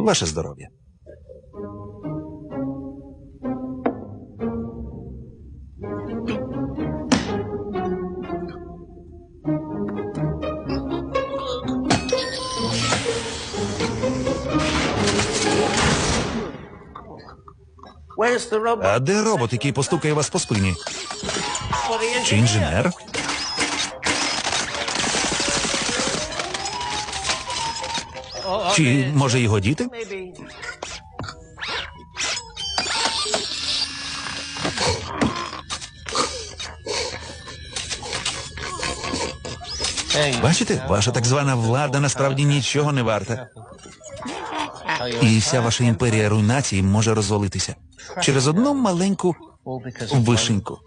Ваше здоров'я. Where's the robot? А де робот, який постукає вас по спині? For the Чи інженер? Чи може його діти? Бачите, ваша так звана влада насправді нічого не варта. І вся ваша імперія руйнації може розвалитися через одну маленьку вишеньку.